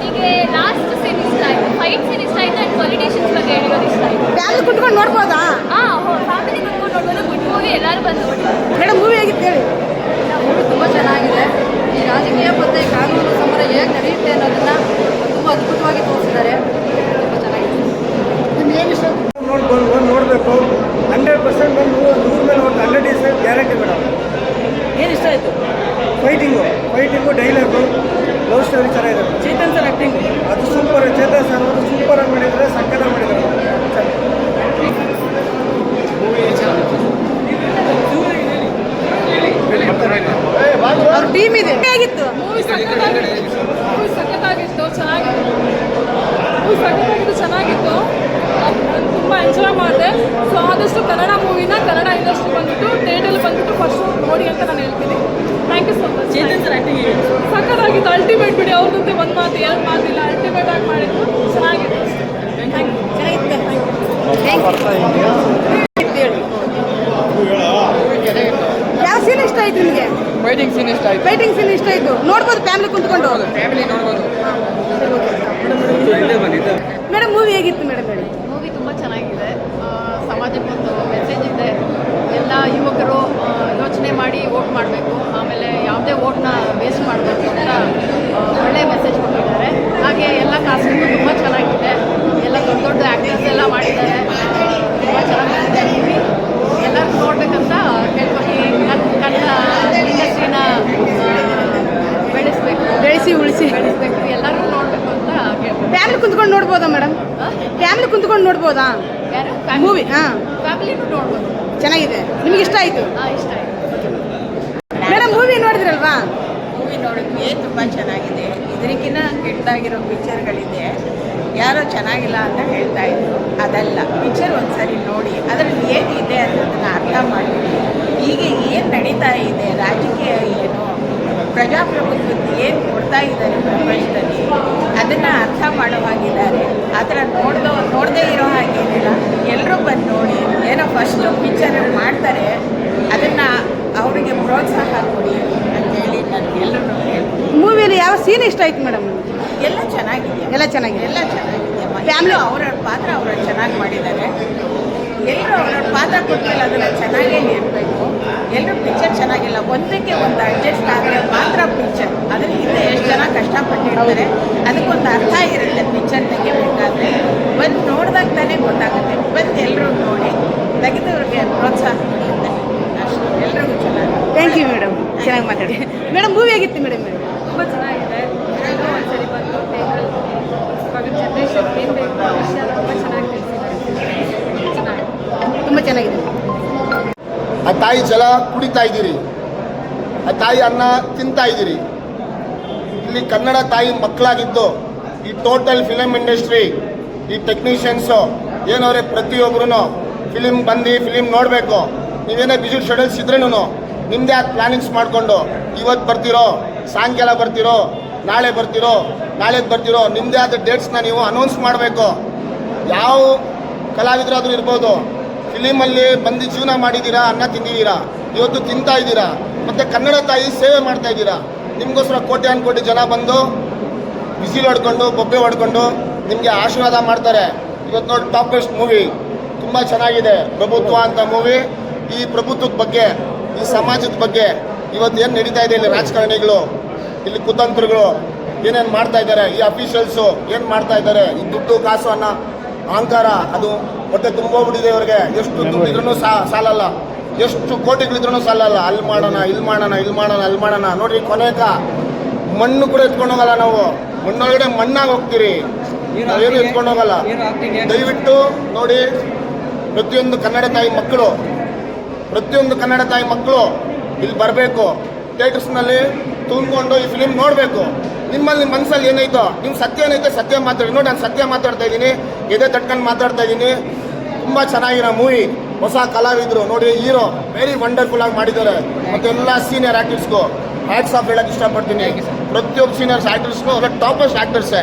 ನನಗೆ last scene ಇಷ್ಟ ಆಯಿತು. ಫೈಟ್ ಸೀನ್ ಇಷ್ಟ ಆಯಿತು ಆ್ಯಂಡ್ ಪಾಲಿಟಿಷಿಯನ್ಸ್ ಬಗ್ಗೆ ಹೇಳಿರೋದು ಇಷ್ಟ ಆಯಿತು. ಫ್ಯಾಮಿಲಿ ಕುತ್ಕೊಂಡು ನೋಡ್ಬೋದಾ? ಹಾಂ ಫ್ಯಾಮಿಲಿ ಕುತ್ಕೊಂಡು ನೋಡ್ಬೋದು ಗುಡ್ ಮೂವಿ ಎಲ್ಲರೂ ಬಂದು ನೋಡಿ ಮೇಡಮ್ ಮೂವಿ ಆಗಿತ್ತು ಹೇಳಿ? ಮೂವಿ ತುಂಬ ಚೆನ್ನಾಗಿದೆ. ಈ ರಾಜಕೀಯ ಮತ್ತು ಕಾನೂನು ಸಮರ ಹೇಗೆ ನಡೆಯುತ್ತೆ ಅನ್ನೋದನ್ನ ತುಂಬ ಅದ್ಭುತವಾಗಿ ತೋರಿಸಿದ್ದಾರೆ. ತುಂಬ ಚೆನ್ನಾಗಿದೆ. ನೋಡ್ಬೋದು ಬಂದು ನೋಡಬೇಕು. ಹಂಡ್ರೆಡ್ ಪರ್ಸೆಂಟ್ ಬಂದು ನೂರು ಮೇಲೆ ಒಂದು ಹಂಡ್ರೆಡ್ ಡೇಸ್ ಗ್ಯಾರಂಟಿ ಮೇಡಮ್ ಏನು ಇಷ್ಟ ಆಯ್ತು fighting fighting dialogue love story ಚೆನ್ನಾಗಿದೆ ಚೇತನ್ ಸರ್ ಆಕ್ಟಿಂಗ್ ಅದು ಸೂಪರ್ ಚೇತನ್ ಸರ್ ಅವರು ಸೂಪರಾಗಿ ಮಾಡಿದ್ದಾರೆ ಸಕ್ಕತ್ತಾಗಿ ಮಾಡಿದ್ದಾರೆ ಅವ್ರ ಟೀಮ್ ಇದೆ ಹೇಗಿತ್ತು ಮೂವಿ ಸಖತ್ತಾಗಿತ್ತು ಮೂವಿ ಸಖತ್ತಾಗಿತ್ತು ಚೆನ್ನಾಗಿತ್ತು ಮೂವಿ ಸಖತ್ತಾಗಿತ್ತು ಚೆನ್ನಾಗಿತ್ತು. ತುಂಬ ಎಂಜಾಯ್ ಮಾಡಿದೆ. ಸೊ ಆದಷ್ಟು ಕನ್ನಡ ಮೂವಿನ ಕನ್ನಡ ಇಂಡಸ್ಟ್ರಿ ಬಂದ್ಬಿಟ್ಟು ಥಿಯೇಟರ್ ಬಂದ್ಬಿಟ್ಟು ಫಸ್ಟ್ ನೋಡಿ ಅಂತ ನಾನು ಹೇಳ್ತೀನಿ. ಥ್ಯಾಂಕ್ ಯು ಸೊ ಮಚ್ ಸಕ್ಕತ್ತಾಗಿತ್ತು ಅಲ್ಟಿಮೇಟ್ ಬಿಡಿ ಅವ್ರದಂತೆ ಒಂದು ಮಾತು ಎರಡು ಮಾತಿಲ್ಲ ಅಲ್ಟಿಮೇಟ್ ಆಗಿ ಮಾಡಿದ್ರು ಚೆನ್ನಾಗಿತ್ತು. ಯಾವ ಸೀನ್ ಇಷ್ಟ ಆಯ್ತು ನಿಮಗೆ? ಫೈಟಿಂಗ್ ಸೀನ್ ಇಷ್ಟ ಆಯ್ತು. ಫೈಟಿಂಗ್ ಸೀನ್ ಇಷ್ಟ ಆಯ್ತು. ನೋಡ್ಬೋದು ಫ್ಯಾಮಿಲಿ ಕುಂತ್ಕೊಂಡು. ಫ್ಯಾಮಿಲಿ ನೋಡ್ಬೋದು. ಮೇಡಮ್ ಮೂವಿ ಹೇಗಿತ್ತು ಮೇಡಮ್ ಹೇಳಿ? ಮೂವಿ ತುಂಬಾ ಚೆನ್ನಾಗಿದೆ. ಸಮಾಜಕ್ಕೊಂದು ಮೆಸೇಜ್ ಇದೆ. ಎಲ್ಲ ಯುವಕರು ಆ, ಯೋಚನೆ ಮಾಡಿ ವೋಟ್ ಮಾಡಬೇಕು ಆಮೇಲೆ ಯಾವುದೇ ವೋಟ್ನ ವೇಸ್ಟ್ ಮಾಡಬೇಕು ಅಂತ ಆ, ಒಳ್ಳೆ ಮೆಸೇಜ್ ಕೊಟ್ಟಿದ್ದಾರೆ ಹಾಗೆ ಎಲ್ಲ ಕಾಸ್ಟ್ಯೂಮು ತುಂಬ ಚೆನ್ನಾಗಿದೆ ಎಲ್ಲ ದೊಡ್ಡ ದೊಡ್ಡ ಆ್ಯಕ್ಟರ್ಸ್ ಎಲ್ಲ ಮಾಡಿದ್ದಾರೆ ತುಂಬ ಚೆನ್ನಾಗಿದೆ ಮೂವಿ ಎಲ್ಲರೂ ನೋಡ್ಬೇಕಂತ ಕೇಳ್ಕೊತೀನಿ ಕನ್- ಕನ್ನಡ ಇಂಡಸ್ಟ್ರಿನ ಬೆಳೆಸಬೇಕು ಬೆಳೆಸಿ ಉಳಿಸಿ ಬೆಳೆಸಬೇಕು ಎಲ್ಲರೂ ನೋಡಬೇಕು ಅಂತ ಕೇಳ್ಕೊತೀನಿ ಫ್ಯಾಮಿಲಿ ಕುಂತ್ಕೊಂಡು ನೋಡ್ಬೋದಾ ಮೇಡಮ್ ಫ್ಯಾಮಿಲಿ ಕುಂತ್ಕೊಂಡು ನೋಡ್ಬೋದಾ? ಯಾರು? ಮೂವಿ ಹಾಂ. ಚೆನ್ನಾಗಿದೆ. ನಿಮ್ಗೆ ಇಷ್ಟ ಆಯ್ತು? ಹಾಂ ಇಷ್ಟ ಆಯಿತು. ಮೇಡಮ್ ಮೂವಿ ನೋಡಿದ್ರಲ್ವಾ? ಮೂವಿ ನೋಡಿದ್ವಿ ತುಂಬಾ ಚೆನ್ನಾಗಿದೆ. ಇದಕ್ಕಿಂತ ಕೆಟ್ಟದಾಗಿರೋ ಪಿಕ್ಚರ್ಗಳಿದೆ ಯಾರೋ ಚೆನ್ನಾಗಿಲ್ಲ ಅಂತ ಹೇಳ್ತಾ ಇದ್ರು. ಅದಲ್ಲ ಪಿಕ್ಚರ್ ಒಂದ್ಸರಿ ನೋಡಿ. ಅದರಲ್ಲಿ ಏನಿದೆ ಅನ್ನೋದನ್ನ ಅರ್ಥ ಮಾಡಿ. ಈಗ ಏನು ನಡೀತಾ ಇದೆ ರಾಜಕೀಯ ಏನು ಪ್ರಜಾಪ್ರಭುತ್ವಕ್ಕೆ ಏನು ಕೊಡ್ತಾ ಇದ್ದಾರೆ ಪ್ರಪಂಚದಲ್ಲಿ? ಅದನ್ನು ಅರ್ಥ ಮಾಡೋ ಹಾಗಿದ್ದಾರೆ. ಆ ಥರ ನೋಡ್ದೋ ನೋಡದೇ ಇರೋ ಹಾಗೇನಿಲ್ಲ ಎಲ್ಲರೂ ಬಂದು ನೋಡಿ ಏನೋ ಫಸ್ಟು ಪಿಕ್ಚರ್ ಮಾಡ್ತಾರೆ. ಅದನ್ನು ಅವರಿಗೆ ಪ್ರೋತ್ಸಾಹ ಕೊಡಿ ಅಂತೇಳಿ ನಾನು ಎಲ್ಲರೂ ಮೂವಿಯಲ್ಲಿ ಯಾವ ಸೀನ್ ಇಷ್ಟ ಆಯ್ತು ಮೇಡಮ್ ಎಲ್ಲ ಚೆನ್ನಾಗಿದೆ. ಎಲ್ಲ ಚೆನ್ನಾಗಿದೆ. ಎಲ್ಲ ಚೆನ್ನಾಗಿದೆ. ಫ್ಯಾಮಿಲಿ ಅವರ ಪಾತ್ರ ಅವರು ಚೆನ್ನಾಗಿ ಮಾಡಿದ್ದಾರೆ. ಎಲ್ಲರೂ ಅವರ ಪಾತ್ರ ಕೊಟ್ಟಮೇಲೆ ಅದನ್ನು ಚೆನ್ನಾಗೇ ಇರಬೇಕು ಎಲ್ಲರೂ ಪಿಕ್ಚರ್ ಚೆನ್ನಾಗಿಲ್ಲ. ಒಂದಕ್ಕೆ ಒಂದು ಅಡ್ಜಸ್ಟ್ ಆದರೆ ಮಾತ್ರ ಪಿಕ್ಚರ್ ಅದ್ರ ಹಿಂದೆ ಎಷ್ಟು ಜನ ಕಷ್ಟಪಟ್ಟಿರ್ತಾರೆ ಅದಕ್ಕೊಂದು ಅರ್ಥ ಇರುತ್ತೆ ಪಿಕ್ಚರ್ ತೆಗಿಬೇಕಾದ್ರೆ ಬಂದು ನೋಡಿದಾಗ ತಾನೇ ಗೊತ್ತಾಗುತ್ತೆ ಬಂದು ಎಲ್ಲರೂ ನೋಡಿ ತೆಗೆದವ್ರಿಗೆ ಪ್ರೋತ್ಸಾಹ ಕೊಡುತ್ತೆ ಅಷ್ಟು ಎಲ್ರಿಗೂ ಚೆನ್ನಾಗಿ ಥ್ಯಾಂಕ್ ಯು ಮೇಡಮ್ ಚೆನ್ನಾಗಿ ಮಾತಾಡಿ ಮೇಡಮ್ ಮೂವಿ ಹೇಗಿತ್ತು ಮೇಡಮ್ ತುಂಬ ಚೆನ್ನಾಗಿದೆ ಎಲ್ಲರೂ ಒಂದ್ಸರಿ ಬಂದು ಟೇಬಲ್ ಇವಾಗ ಜನ್ರೇಷನ್ ಏನು ಬೇಕು ವಿಷಯ ತುಂಬ ಚೆನ್ನಾಗಿ ತಿಳಿಸಿದ್ದಾರೆ ಚೆನ್ನಾಗಿದೆ ತುಂಬ ಚೆನ್ನಾಗಿದೆ ಆ ತಾಯಿ ಜಲ ಕುಡಿತಾ ಇದ್ದೀರಿ. ಆ ತಾಯಿ ಅನ್ನ ತಿಂತಾ ಇದ್ದೀರಿ. ಇಲ್ಲಿ ಕನ್ನಡ ತಾಯಿ ಮಕ್ಕಳಾಗಿದ್ದು ಈ ಟೋಟಲ್ ಫಿಲಮ್ ಇಂಡಸ್ಟ್ರಿ ಈ ಟೆಕ್ನಿಷಿಯನ್ಸು ಏನವ್ರೆ ಪ್ರತಿಯೊಬ್ಬರು ಫಿಲಿಮ್ ಬಂದು ಫಿಲಿಮ್ ನೋಡಬೇಕು. ನೀವೇನೇ ಬಿಸಿ ಶೆಡ್ಯೂಲ್ಸ್ ಇದ್ರೂ ನಿಮ್ಮದೇ ಆದ ಪ್ಲಾನಿಂಗ್ಸ್ ಮಾಡಿಕೊಂಡು ಇವತ್ತು ಬರ್ತಿರೋ, ಸಾಯಂಕಾಲ ಬರ್ತಿರೋ, ನಾಳೆ ಬರ್ತಿರೋ ನಾಳೆ ಬರ್ತಿರೋ ನಿಮ್ಮದೇ ಆದ ಡೇಟ್ಸ್ನ ನೀವು ಅನೌನ್ಸ್ ಮಾಡಬೇಕು. ಯಾವ ಕಲಾವಿದರಾದರೂ ಇರ್ಬೋದು ಫಿಲಿಮಲ್ಲಿ ಬಂದು ಜೀವನ ಮಾಡಿದ್ದೀರಾ ಅನ್ನ ತಿಂದಿದ್ದೀರಾ ಇವತ್ತು ತಿಂತಾ ಇದ್ದೀರಾ, ಮತ್ತು ಕನ್ನಡ ತಾಯಿ ಸೇವೆ ಮಾಡ್ತಾ ಇದ್ದೀರಾ? ನಿಮಗೋಸ್ಕರ ಕೋಟ್ಯಾನ್ ಕೋಟಿ ಜನ ಬಂದು ಬಿಸಿಲು ಹೊಡ್ಕೊಂಡು, ಬೊಬ್ಬೆ ಹೊಡ್ಕೊಂಡು ನಿಮಗೆ ಆಶೀರ್ವಾದ ಮಾಡ್ತಾರೆ. ಇವತ್ತು ನೋಡಿ ಟಾಪ್ ಬೆಸ್ಟ್ ಮೂವಿ. ತುಂಬ ಚೆನ್ನಾಗಿದೆ. ಪ್ರಭುತ್ವ ಅಂತ ಮೂವಿ. ಈ ಪ್ರಭುತ್ವದ ಬಗ್ಗೆ, ಈ ಸಮಾಜದ ಬಗ್ಗೆ ಇವತ್ತು ಏನು ನಡೀತಾ ಇದೆ ಇಲ್ಲಿ ರಾಜಕಾರಣಿಗಳು, ಇಲ್ಲಿ ಕುತಂತ್ರಗಳು, ಏನೇನು ಮಾಡ್ತಾ ಇದ್ದಾರೆ, ಈ ಅಫಿಷಿಯಲ್ಸು ಏನು ಮಾಡ್ತಾ ಇದ್ದಾರೆ, ಈ ದುಡ್ಡು, ಕಾಸು, ಅನ್ನೋ, ಅಹಂಕಾರ, ಅದು ಹೊಟ್ಟೆ ತುಂಬೋಗ್ಬಿಟ್ಟಿದೆ ಇವ್ರಿಗೆ. ಎಷ್ಟು ದುಡ್ಡು ಇದ್ರೂ ಸಾ ಸಾಲಲ್ಲ. ಎಷ್ಟು ಕೋಟಿಗಳಿದ್ರು ಸಾಲಲ್ಲ. ಅಲ್ಲಿ ಮಾಡೋಣ ಇಲ್ಲಿ ಮಾಡೋಣ ಇಲ್ಲಿ ಮಾಡೋಣ ಅಲ್ಲಿ ಮಾಡೋಣ. ನೋಡ್ರಿ ಕೊನೆಕ ಮಣ್ಣು ಕೂಡ ಎತ್ಕೊಂಡು ಹೋಗಲ್ಲ ನಾವು. ಮಣ್ಣೊಳಗಡೆ ಮಣ್ಣಾಗಿ ಹೋಗ್ತೀರಿ. ನಾವೇನು ಎತ್ಕೊಂಡು ಹೋಗಲ್ಲ. ದಯವಿಟ್ಟು ನೋಡಿ ಪ್ರತಿಯೊಂದು ಕನ್ನಡ ತಾಯಿ ಮಕ್ಕಳು. ಪ್ರತಿಯೊಂದು ಕನ್ನಡ ತಾಯಿ ಮಕ್ಕಳು ಇಲ್ಲಿ ಬರಬೇಕು. ಥಿಯೇಟರ್ಸ್ನಲ್ಲಿ ತುಂಬಿಕೊಂಡು ಈ ಫಿಲಿಮ್ ನೋಡಬೇಕು. ನಿಮ್ಮಲ್ಲಿ ನಿಮ್ಮ ಮನಸ್ಸಲ್ಲಿ ಏನೈತೋ ನಿಮ್ಮ ಸತ್ಯ ಏನೈತೆ ಸತ್ಯ ಮಾತಾಡಿ. ನೋಡಿ ನಾನು ಸತ್ಯ ಮಾತಾಡ್ತಾ ಇದ್ದೀನಿ. ಎದೆ ತಟ್ಕೊಂಡು ಮಾತಾಡ್ತಾ ಇದ್ದೀನಿ. ತುಂಬ ಚೆನ್ನಾಗಿರೋ ಮೂವಿ ಹೊಸ ಕಲಾವಿದರು. ನೋಡಿ ಹೀರೋ ವೆರಿ ವಂಡರ್ಫುಲ್ ಆಗಿ ಮಾಡಿದ್ದಾರೆ. ಮತ್ತೆ ಎಲ್ಲ ಸೀನಿಯರ್ ಆ್ಯಕ್ಟರ್ಸ್ಗೂ ಹ್ಯಾಟ್ಸ್ ಆಫ್ ಹೇಳಕ್ಕೆ ಇಷ್ಟಪಡ್ತೀನಿ. ಪ್ರತಿಯೊಬ್ಬ ಸೀನಿಯರ್ಸ್ ಆ್ಯಕ್ಟರ್ಸ್ಗೂ ಅವರ ಟಾಪಸ್ಟ್ ಆಕ್ಟರ್ಸೇ